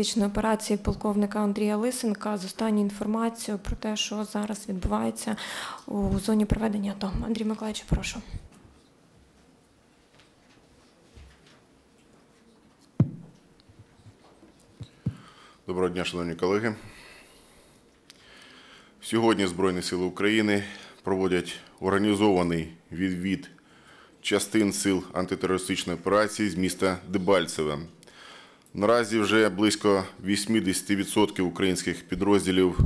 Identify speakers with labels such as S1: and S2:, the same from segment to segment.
S1: антитерористичної операції полковника Андрія Лисенка з останньою інформацією про те, що зараз відбувається у зоні проведення АТО. Андрій Миколаївич, прошу.
S2: Доброго дня, шановні колеги. Сьогодні Збройні Сили України проводять організований відвід частин сил антитерористичної операції з міста Дебальцеве. Наразі вже близько 80% українських підрозділів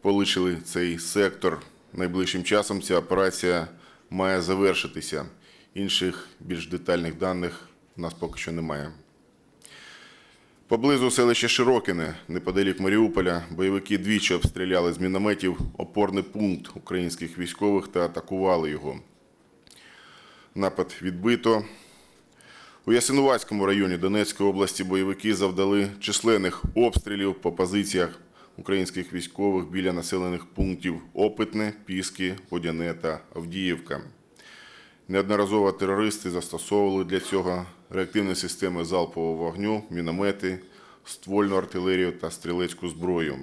S2: полишили цей сектор. Найближчим часом ця операція має завершитися. Інших більш детальних даних у нас поки що немає. Поблизу селища Широкине, неподалік Маріуполя, бойовики двічі обстріляли з мінометів опорний пункт українських військових та атакували його. Напад відбито. У Ясинуватському районі Донецької області бойовики завдали численних обстрілів по позиціях українських військових біля населених пунктів Опитне, Піски, Водяне та Авдіївка. Неодноразово терористи застосовували для цього реактивні системи залпового вогню, міномети, ствольну артилерію та стрілецьку зброю.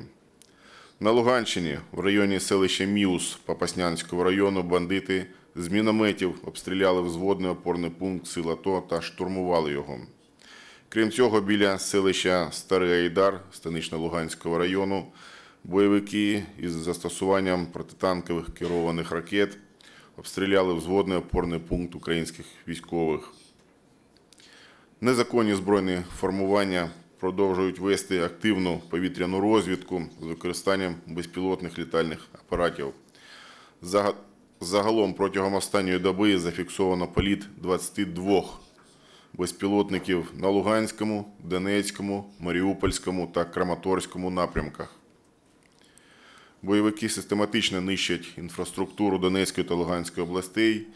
S2: На Луганщині, в районі селища Міус Попаснянського району, бандити з мінометів обстріляли взводний опорний пункт сил АТО та штурмували його. Крім цього, біля селища Старий Айдар Станично-Луганського району бойовики із застосуванням протитанкових керованих ракет обстріляли взводний опорний пункт українських військових. Незаконні збройні формування продовжують вести активну повітряну розвідку з використанням безпілотних літальних апаратів. Зага- Загалом протягом останньої доби зафіксовано політ 22 безпілотників на Луганському, Донецькому, Маріупольському та Краматорському напрямках. Бойовики систематично нищать інфраструктуру Донецької та Луганської областей.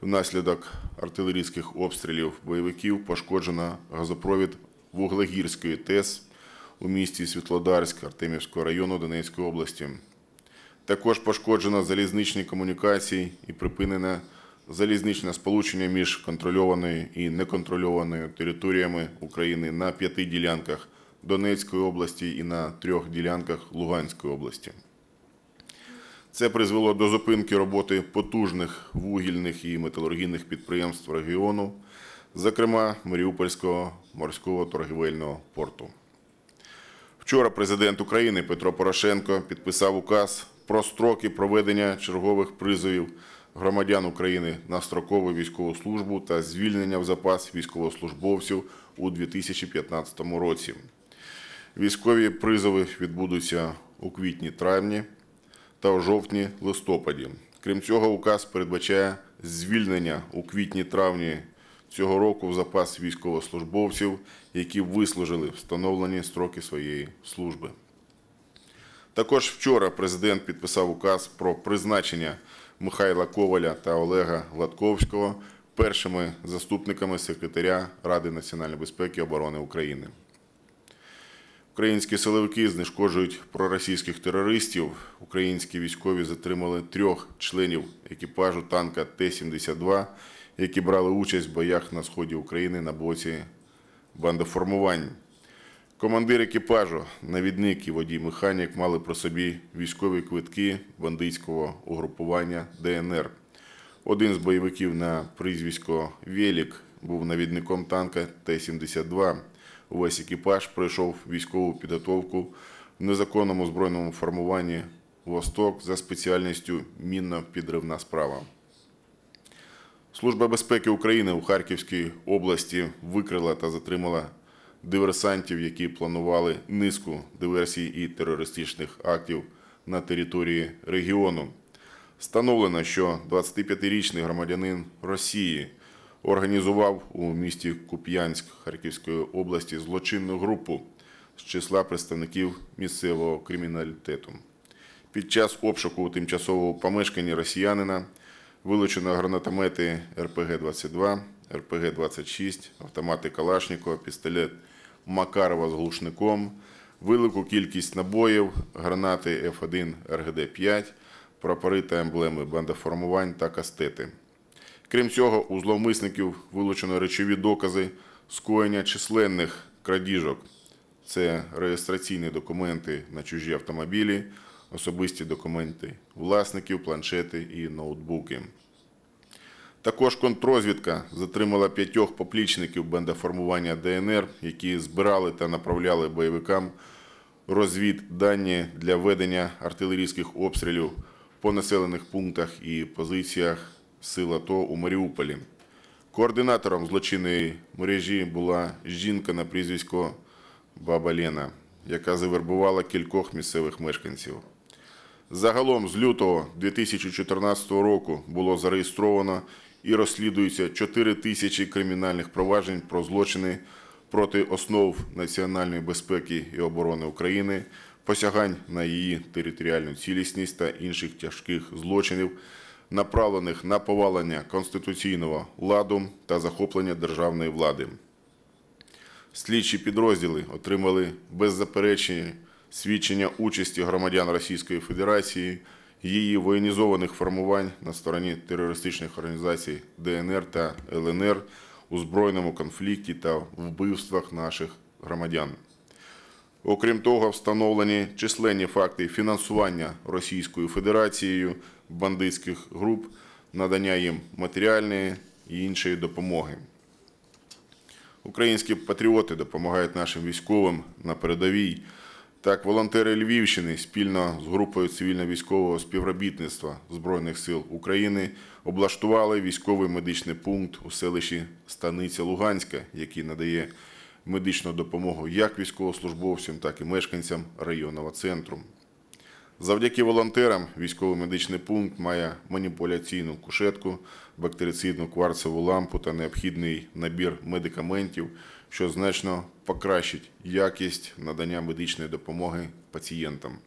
S2: Внаслідок артилерійських обстрілів бойовиків пошкоджено газопровід Вуглегірської ТЕС у місті Світлодарськ Артемівського району Донецької області. Також пошкоджено залізничні комунікації і припинене залізничне сполучення між контрольованою і неконтрольованою територіями України на п'яти ділянках Донецької області і на трьох ділянках Луганської області. Це призвело до зупинки роботи потужних вугільних і металургійних підприємств регіону, зокрема Маріупольського морського торгівельного порту. Вчора президент України Петро Порошенко підписав указ про строки проведення чергових призовів громадян України на строкову військову службу та звільнення в запас військовослужбовців у 2015 році. Військові призови відбудуться у квітні-травні та у жовтні-листопаді. Крім цього, указ передбачає звільнення у квітні-травні цього року в запас військовослужбовців, які вислужили встановлені строки своєї служби. Також вчора президент підписав указ про призначення Михайла Коваля та Олега Гладковського першими заступниками секретаря Ради національної безпеки і оборони України. Українські силовики знешкоджують проросійських терористів. Українські військові затримали трьох членів екіпажу танка Т-72, які брали участь в боях на сході України на боці бандоформувань. Командир екіпажу, навідник і водій-механік мали при собі військові квитки бандитського угрупування ДНР. Один з бойовиків на прізвисько Велік був навідником танка Т-72. Увесь екіпаж пройшов військову підготовку в незаконному збройному формуванні «Восток» за спеціальністю мінно-підривна справа. Служба безпеки України у Харківській області викрила та затримала диверсантів, які планували низку диверсій і терористичних актів на території регіону. Встановлено, що 25-річний громадянин Росії організував у місті Куп'янськ Харківської області злочинну групу з числа представників місцевого криміналітету. Під час обшуку у тимчасовому помешканні росіянина вилучено гранатомети РПГ-22, РПГ-26, автомати Калашникова, пістолет Макарова з глушником, велику кількість набоїв, гранати F1 РГД-5, прапори та емблеми бандоформувань та кастети. Крім цього, у зловмисників вилучено речові докази скоєння численних крадіжок, Це реєстраційні документи на чужі автомобілі, особисті документи власників, планшети і ноутбуки. Також контррозвідка затримала п'ятьох поплічників бандоформування ДНР, які збирали та направляли бойовикам розвіддані для ведення артилерійських обстрілів по населених пунктах і позиціях сил АТО у Маріуполі. Координатором злочинної мережі була жінка на прізвисько Баба Лена, яка завербувала кількох місцевих мешканців. Загалом з лютого 2014 року було зареєстровано і розслідується 4 тисячі кримінальних проваджень про злочини проти основ національної безпеки і оборони України, посягань на її територіальну цілісність та інших тяжких злочинів, направлених на повалення конституційного ладу та захоплення державної влади. Слідчі підрозділи отримали беззаперечні свідчення участі громадян Російської Федерації, її воєнізованих формувань на стороні терористичних організацій ДНР та ЛНР у збройному конфлікті та вбивствах наших громадян. Окрім того, встановлені численні факти фінансування Російською Федерацією бандитських груп, надання їм матеріальної і іншої допомоги. Українські патріоти допомагають нашим військовим на передовій. Так, волонтери Львівщини спільно з групою цивільно-військового співробітництва Збройних сил України облаштували військовий медичний пункт у селищі Станиця Луганська, який надає медичну допомогу як військовослужбовцям, так і мешканцям районного центру. Завдяки волонтерам військовий медичний пункт має маніпуляційну кушетку, бактерицидну кварцеву лампу та необхідний набір медикаментів, що значно покращить якість надання медичної допомоги пацієнтам.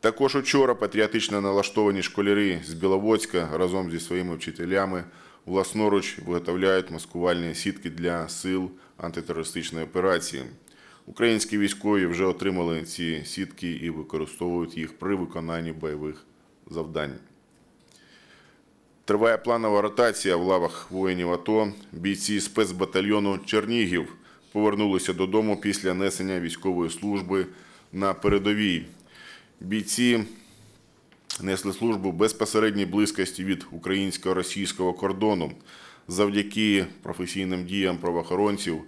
S2: Також учора патріотично налаштовані школярі з Біловодська разом зі своїми вчителями власноруч виготовляють маскувальні сітки для сил антитерористичної операції. Українські військові вже отримали ці сітки і використовують їх при виконанні бойових завдань. Триває планова ротація в лавах воїнів АТО. Бійці спецбатальйону Чернігів повернулися додому після несення військової служби на передовій. Бійці несли службу безпосередній близькості від українсько-російського кордону. Завдяки професійним діям правоохоронців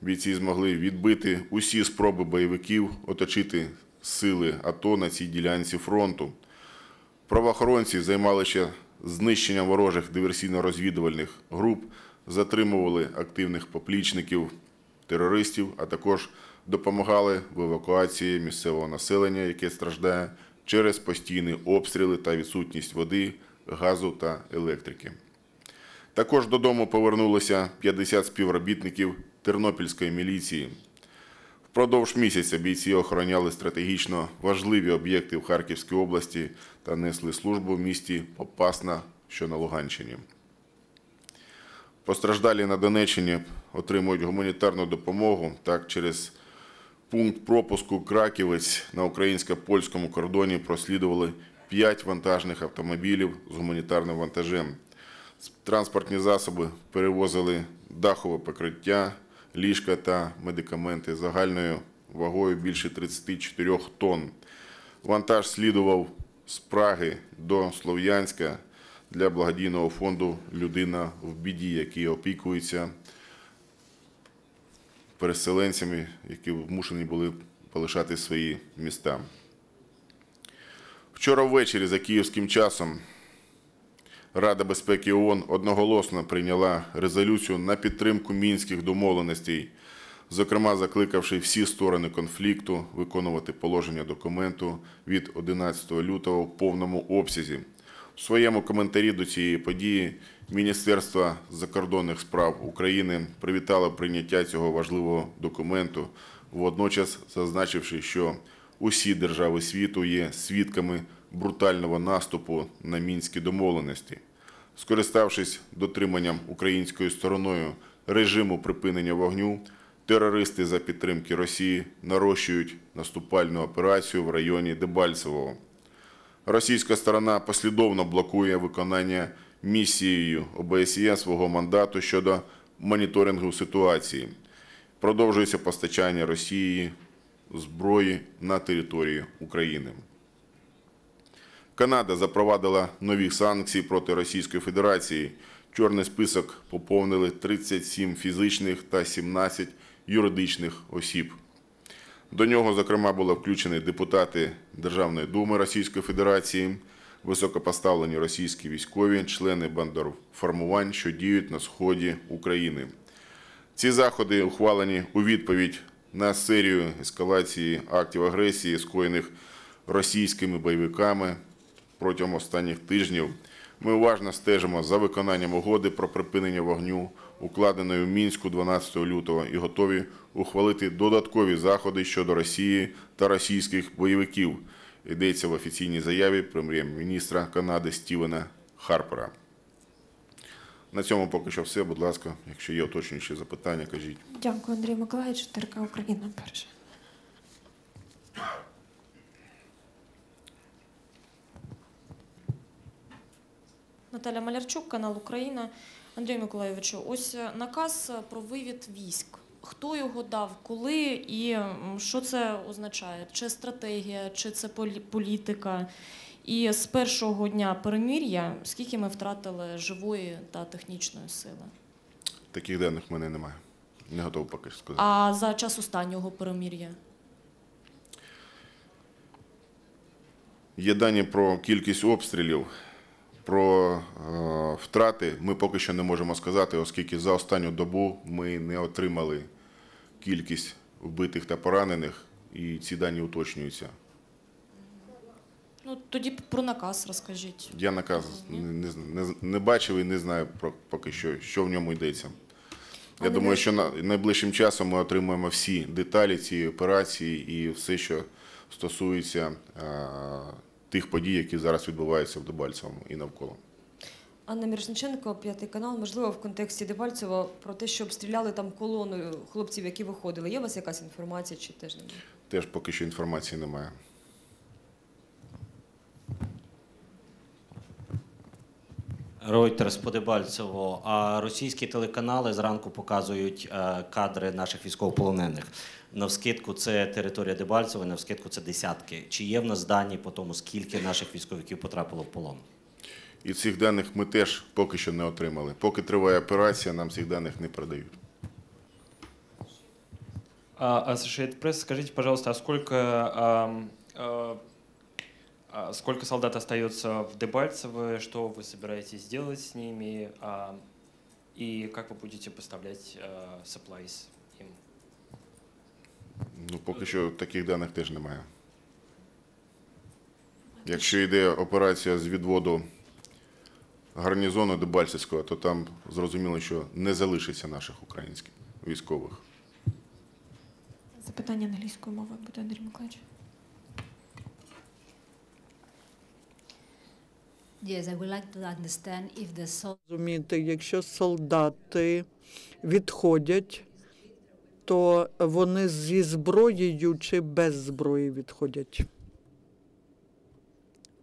S2: бійці змогли відбити усі спроби бойовиків оточити сили АТО на цій ділянці фронту. Правоохоронці займалися знищенням ворожих диверсійно-розвідувальних груп, затримували активних поплічників терористів, а також допомагали в евакуації місцевого населення, яке страждає через постійні обстріли та відсутність води, газу та електрики. Також додому повернулося 50 співробітників Тернопільської міліції. Впродовж місяця бійці охороняли стратегічно важливі об'єкти в Харківській області та несли службу в місті Попасна, що на Луганщині. Постраждалі на Донеччині отримують гуманітарну допомогу. Так, через пункт пропуску Краківець на українсько-польському кордоні прослідували 5 вантажних автомобілів з гуманітарним вантажем. Транспортні засоби перевозили дахове покриття, ліжка та медикаменти загальною вагою більше 34 тонн. Вантаж слідував з Праги до Слов'янська для благодійного фонду Людина в біді, який опікується переселенцями, які вмушені були полишати свої міста. Вчора ввечері за київським часом Рада безпеки ООН одноголосно прийняла резолюцію на підтримку мінських домовленостей, зокрема закликавши всі сторони конфлікту виконувати положення документу від 11 лютого в повному обсязі. В своєму коментарі до цієї події Міністерство закордонних справ України привітало прийняття цього важливого документу, водночас зазначивши, що усі держави світу є свідками брутального наступу на мінські домовленості. Скориставшись дотриманням українською стороною режиму припинення вогню, терористи за підтримки Росії нарощують наступальну операцію в районі Дебальцевого. Російська сторона послідовно блокує виконання місією ОБСЄ свого мандату щодо моніторингу ситуації. Продовжується постачання Росії зброї на території України. Канада запровадила нові санкції проти Російської Федерації. Чорний список поповнили 37 фізичних та 17 юридичних осіб. До нього, зокрема, були включені депутати Державної думи Російської Федерації, високопоставлені російські військові, члени бандерформувань, що діють на сході України. Ці заходи ухвалені у відповідь на серію ескалації актів агресії, скоєних російськими бойовиками протягом останніх тижнів. Ми уважно стежимо за виконанням угоди про припинення вогню, укладеної в Мінську 12 лютого, і готові ухвалити додаткові заходи щодо Росії та російських бойовиків. Йдеться в офіційній заяві прем'єр-міністра Канади Стівена Харпера. На цьому поки що все. Будь ласка, якщо є уточнюючі запитання, кажіть.
S1: Дякую, Андрій Миколаївич. ТРК Україна перша.
S3: Наталя Малярчук, канал Україна. Андрію Миколайовичу, ось наказ про вивід військ. Хто його дав, коли і що це означає? Чи стратегія, чи це полі- політика? І з першого дня перемир'я скільки ми втратили живої та технічної сили?
S2: Таких даних в мене немає. Не готовий поки що сказати.
S3: А за час останнього перемир'я?
S2: Є дані про кількість обстрілів, про е, втрати. Ми поки що не можемо сказати, оскільки за останню добу ми не отримали кількість вбитих та поранених, і ці дані уточнюються.
S3: Ну тоді про наказ розкажіть.
S2: Я наказ не, не, не, не бачив і не знаю про поки що, що в ньому йдеться. Я
S3: Але
S2: думаю, що на найближчим часом ми отримаємо всі деталі цієї операції і все, що стосується е, тих подій, які зараз відбуваються в Дебальцевому і навколо.
S4: Анна Мірошниченко, п'ятий канал. Можливо, в контексті Дебальцева про те, що обстріляли там колоною хлопців, які виходили. Є у вас якась інформація чи теж немає?
S2: Теж поки що інформації немає.
S5: Reuters по Дебальцево, а російські телеканали зранку показують е, кадри наших військовополонених. Навскидку це територія Дебальцева, навскидку це десятки. Чи є в нас дані по тому, скільки наших військовиків потрапило в полон?
S2: І цих даних ми теж поки що не отримали. Поки триває операція, нам цих даних не передають.
S6: А, Associated Press, скажите, пожалуйста, а сколько, а, а, сколько солдат остается в Дебальцево, что вы собираетесь делать с ними, а, и как вы будете поставлять а, supplies им?
S2: Ну, поки що таких даних теж немає. Якщо йде операція з відводу гарнізону Дебальцевського, то там зрозуміло, що не залишиться наших українських військових.
S1: Запитання англійською мовою буде Андрій Миколаївич.
S7: Yes, I would like to understand if the
S8: Розумієте, якщо солдати відходять, то вони зі зброєю чи без зброї відходять?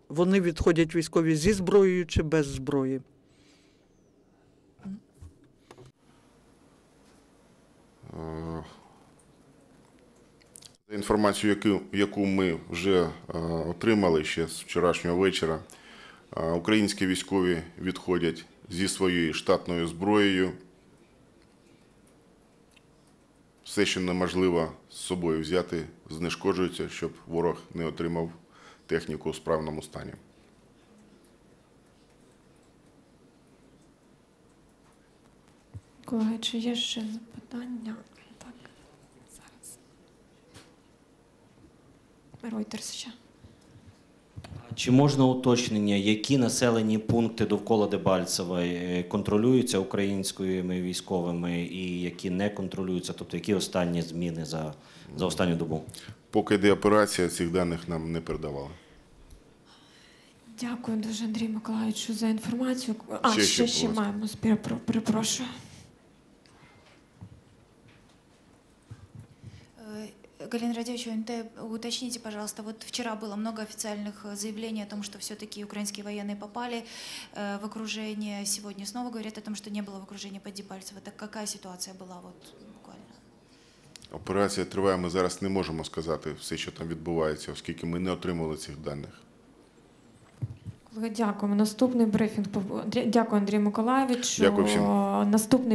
S8: Вони відходять військові зі зброєю чи без зброї?
S2: За інформацією, яку, яку ми вже е, отримали ще з вчорашнього вечора, е, українські військові відходять зі своєю штатною зброєю. Все, що неможливо з собою взяти, знешкоджується, щоб ворог не отримав техніку у справному стані.
S1: Колеги, чи є ще запитання? Так, зараз. Reuters ще.
S5: Чи можна уточнення, які населені пункти довкола Дебальцева е, контролюються українськими військовими і які не контролюються? Тобто які останні зміни за, за останню добу?
S2: Поки йде операція, цих даних нам не передавали.
S1: Дякую дуже, Андрій Миколаївичу, за інформацію. А,
S2: Ще,
S1: ще,
S2: ще,
S1: маємо. Перепрошую.
S9: Галина Радевичева, НТ, уточните, пожалуйста, вот вчера было много официальных э, заявлений о том, что все-таки украинские военные попали э, в окружение. Сегодня снова говорят о том, что не было в окружении под Дебальцево. Так какая ситуация была вот буквально?
S2: Операція триває. Ми зараз не можемо сказати все, що там відбувається, оскільки ми не отримали цих даних.
S1: Колеги, дякуємо. Наступний брифінг. пов- Дякую, Андрій Миколаєвич.
S2: Дякую всім.
S1: Наступний